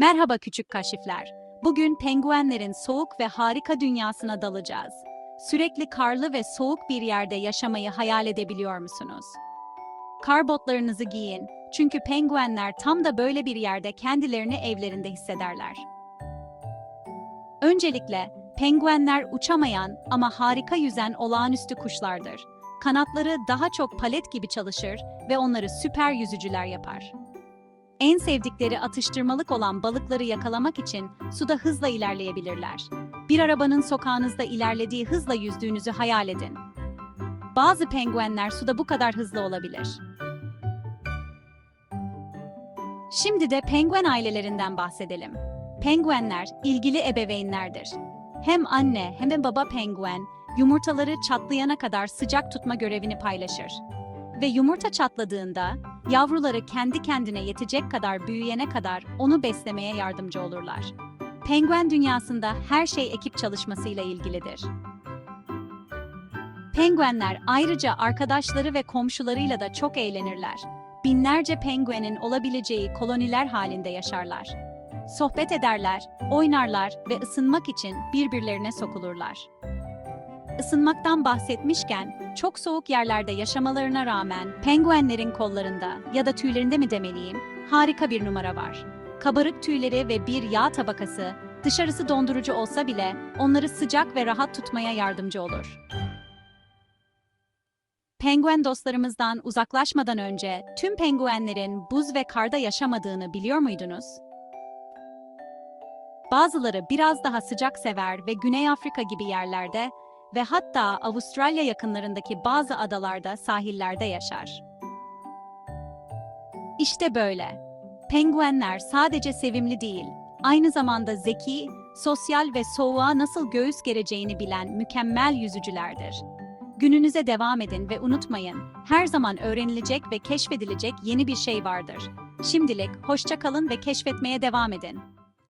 Merhaba küçük kaşifler. Bugün penguenlerin soğuk ve harika dünyasına dalacağız. Sürekli karlı ve soğuk bir yerde yaşamayı hayal edebiliyor musunuz? Kar botlarınızı giyin. Çünkü penguenler tam da böyle bir yerde kendilerini evlerinde hissederler. Öncelikle, penguenler uçamayan ama harika yüzen olağanüstü kuşlardır. Kanatları daha çok palet gibi çalışır ve onları süper yüzücüler yapar. En sevdikleri atıştırmalık olan balıkları yakalamak için suda hızla ilerleyebilirler. Bir arabanın sokağınızda ilerlediği hızla yüzdüğünüzü hayal edin. Bazı penguenler suda bu kadar hızlı olabilir. Şimdi de penguen ailelerinden bahsedelim. Penguenler ilgili ebeveynlerdir. Hem anne hem de baba penguen yumurtaları çatlayana kadar sıcak tutma görevini paylaşır. Ve yumurta çatladığında yavruları kendi kendine yetecek kadar büyüyene kadar onu beslemeye yardımcı olurlar. Penguen dünyasında her şey ekip çalışmasıyla ilgilidir. Penguenler ayrıca arkadaşları ve komşularıyla da çok eğlenirler. Binlerce penguenin olabileceği koloniler halinde yaşarlar. Sohbet ederler, oynarlar ve ısınmak için birbirlerine sokulurlar. Isınmaktan bahsetmişken, çok soğuk yerlerde yaşamalarına rağmen penguenlerin kollarında ya da tüylerinde mi demeliyim, harika bir numara var. Kabarık tüyleri ve bir yağ tabakası, dışarısı dondurucu olsa bile onları sıcak ve rahat tutmaya yardımcı olur. Penguen dostlarımızdan uzaklaşmadan önce tüm penguenlerin buz ve karda yaşamadığını biliyor muydunuz? Bazıları biraz daha sıcak sever ve Güney Afrika gibi yerlerde ve hatta Avustralya yakınlarındaki bazı adalarda, sahillerde yaşar. İşte böyle. Penguenler sadece sevimli değil, aynı zamanda zeki, sosyal ve soğuğa nasıl göğüs gereceğini bilen mükemmel yüzücülerdir. Gününüze devam edin ve unutmayın, her zaman öğrenilecek ve keşfedilecek yeni bir şey vardır. Şimdilik hoşça kalın ve keşfetmeye devam edin.